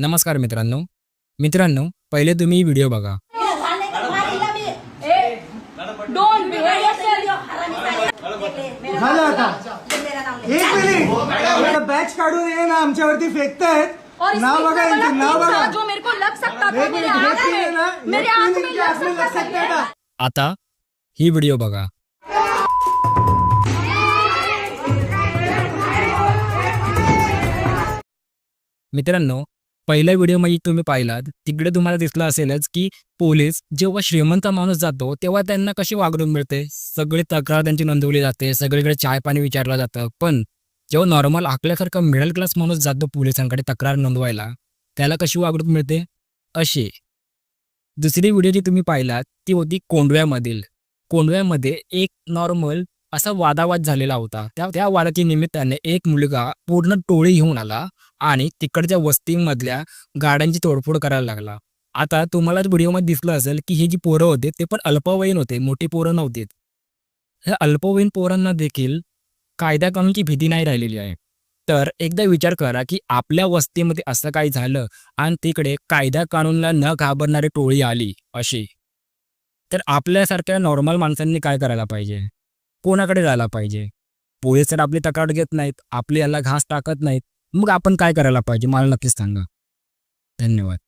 नमस्कार मित्रांनो. मित्रांनो पहिले तुम्ही व्हिडिओ बघा. डोंट झालं आता. एक मिनिट बॅच काढून ये ना आमच्यावरती फेकतायत. और नाव बघा यांचे नाव बघा. जो मेरे को लग सकता था एक मेरे मिनिट आंख एक मिनिट ना? में मेरे एक आंख मिनिट में के लग आंख में लग सकता सकता था था। आता ही व्हिडिओ बघा. मित्रांनो पहिल्या व्हिडिओमध्ये तुम्ही पाहिलात तिकडे तुम्हाला दिसलं असेलच की पोलीस जेव्हा श्रीमंत माणूस जातो तेव्हा त्यांना कशी वागणूक मिळते? सगळी तक्रार त्यांची नोंदवली जाते सगळीकडे चाय पाणी विचारलं जातं. पण जेव्हा नॉर्मल आपल्यासारखा मिडल क्लास माणूस जातो पोलिसांकडे तक्रार नोंदवायला त्याला कशी वागणूक मिळते? अशी. दुसरी व्हिडिओ जी तुम्ही पाहिलात ती होती कोंडव्यामधील. कोंडव्यामध्ये एक नॉर्मल असा वादावाद झालेला होता. त्या त्या वादाच्या निमित्ताने एक मुलगा पूर्ण टोळी घेऊन आला आणि तिकडच्या वस्तीमधल्या गाड्यांची तोडफोड करायला लागला. आता तुम्हाला व्हिडिओमध्ये दिसलं असेल की हे जी पोरं होते ते पण अल्पवयीन होते मोठी पोरं नव्हतीत ह्या अल्पवयीन पोरांना देखील कायदा कानूनची भीती नाही राहिलेली आहे. तर एकदा विचार करा की आपल्या वस्तीमध्ये असं काही झालं आणि तिकडे कायदा कानूनला न घाबरणारी टोळी आली अशी. तर आपल्यासारख्या नॉर्मल माणसांनी काय करायला पाहिजे? कोणाकडे जायला पाहिजे? पोलीस तर आपली तक्रार घेत नाहीत आपली याला घास टाकत नाहीत. मग आपण काय करायला पाहिजे? मला नक्कीच सांगा. धन्यवाद.